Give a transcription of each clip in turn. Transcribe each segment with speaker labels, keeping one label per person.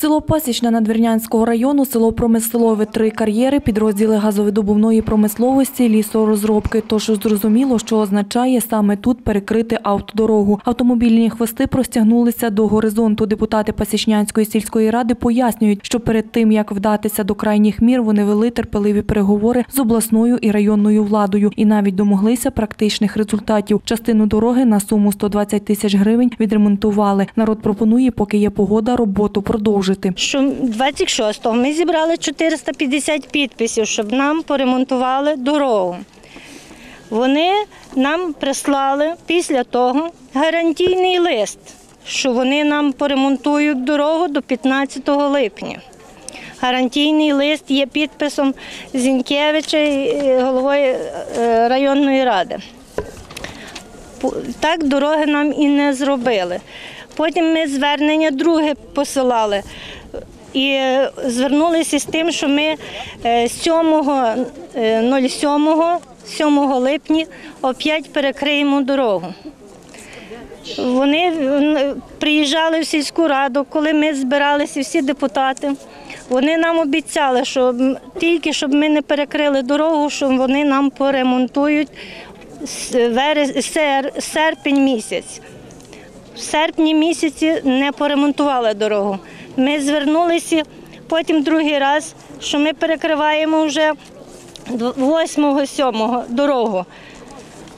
Speaker 1: Село Пасічне Надвірнянського району, село Промислове, три кар'єри, підрозділи газовидобувної промисловості, лісорозробки. Тож зрозуміло, що означає саме тут перекрити автодорогу. Автомобільні хвости простягнулися до горизонту. Депутати Пасічнянської сільської ради пояснюють, що перед тим як вдатися до крайніх мір, вони вели терпеливі переговори з обласною і районною владою і навіть домоглися практичних результатів. Частину дороги на суму 120 тисяч гривень відремонтували. Народ пропонує, поки є погода, роботу продовжити.
Speaker 2: що 26-го ми зібрали 450 підписів, щоб нам поремонтували дорогу. Вони нам прислали після того гарантійний лист, що вони нам поремонтують дорогу до 15 липня. Гарантійний лист є підписом Зінкевича, е, головою е, районної ради. Так дороги нам і не зробили. Потім ми звернення друге посилали і е, звернулися з тим, що ми е, 7, е, 07, 7 липня опять перекриємо дорогу. Вони приїжджали в сільську раду, коли ми збиралися всі депутати. Вони нам обіцяли, що тільки щоб ми не перекрили дорогу, що вони нам поремонтують серпень місяць. В серпні місяці не поремонтували дорогу. Ми звернулися потім другий раз, що ми перекриваємо вже 8-7 дорогу.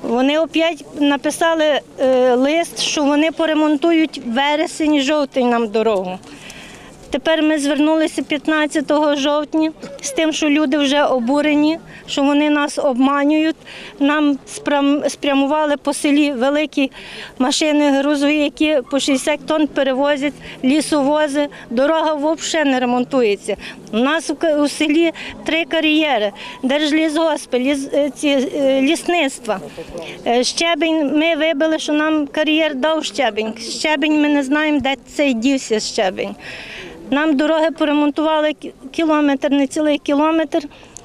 Speaker 2: Вони опять написали е, лист, що вони поремонтують вересень-жовтень нам дорогу. Тепер ми звернулися 15 жовтня з тим, що люди вже обурені, що вони нас обманюють. Нам спрямували по селі великі машини грузові, які по 60 тонн перевозять лісовози. Дорога взагалі не ремонтується. У нас у селі три кар'єри, держлісгоспи, ліс, е, е, лісництва. Е, Щебень ми вибили, що нам кар'єр дав щебень. Щебень ми не знаємо, де цей дівся щебень. Нам дороги поремонтували кілометр, не цілий кілометр,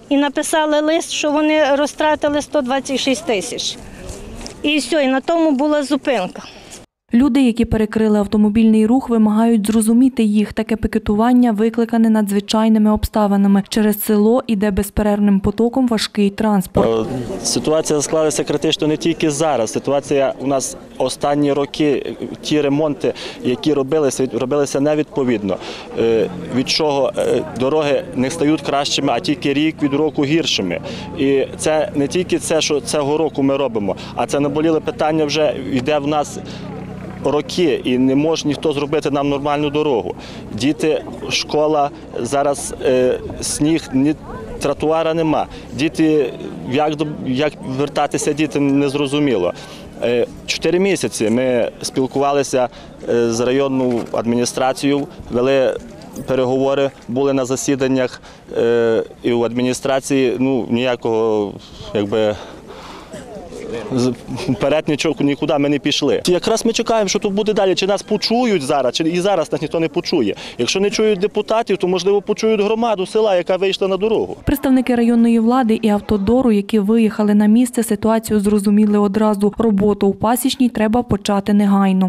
Speaker 2: і написали лист, що вони розтратили 126 тисяч. І все, і на тому була зупинка.
Speaker 1: Люди, які перекрили автомобільний рух, вимагають зрозуміти їх. Таке пікетування викликане надзвичайними обставинами. Через село іде безперервним потоком важкий транспорт.
Speaker 3: Е, Ситуація склалася критично не тільки зараз. Ситуація у нас останні роки, ті ремонти, які робилися, робилися невідповідно. Е, Від чого е, дороги не стають кращими, а тільки рік від року гіршими. І це не тільки це, що цього року ми робимо, а це наболіле питання вже йде в нас. Роки і не може ніхто зробити нам нормальну дорогу. Діти, школа, зараз е, сніг, ні тротуара нема. Діти, як, як вертатися дітям, не зрозуміло. Е, Чотири місяці ми спілкувалися е, з районною адміністрацією, вели переговори, були на засіданнях е, і у адміністрації ну, ніякого якби. Вперед нічого нікуди ми не пішли. Якраз ми чекаємо, що тут буде далі. Чи нас почують зараз, чи і зараз нас ніхто не почує. Якщо не чують депутатів, то можливо почують громаду села, яка вийшла на дорогу.
Speaker 1: Представники районної влади і автодору, які виїхали на місце, ситуацію зрозуміли одразу. Роботу у пасічній треба почати негайно.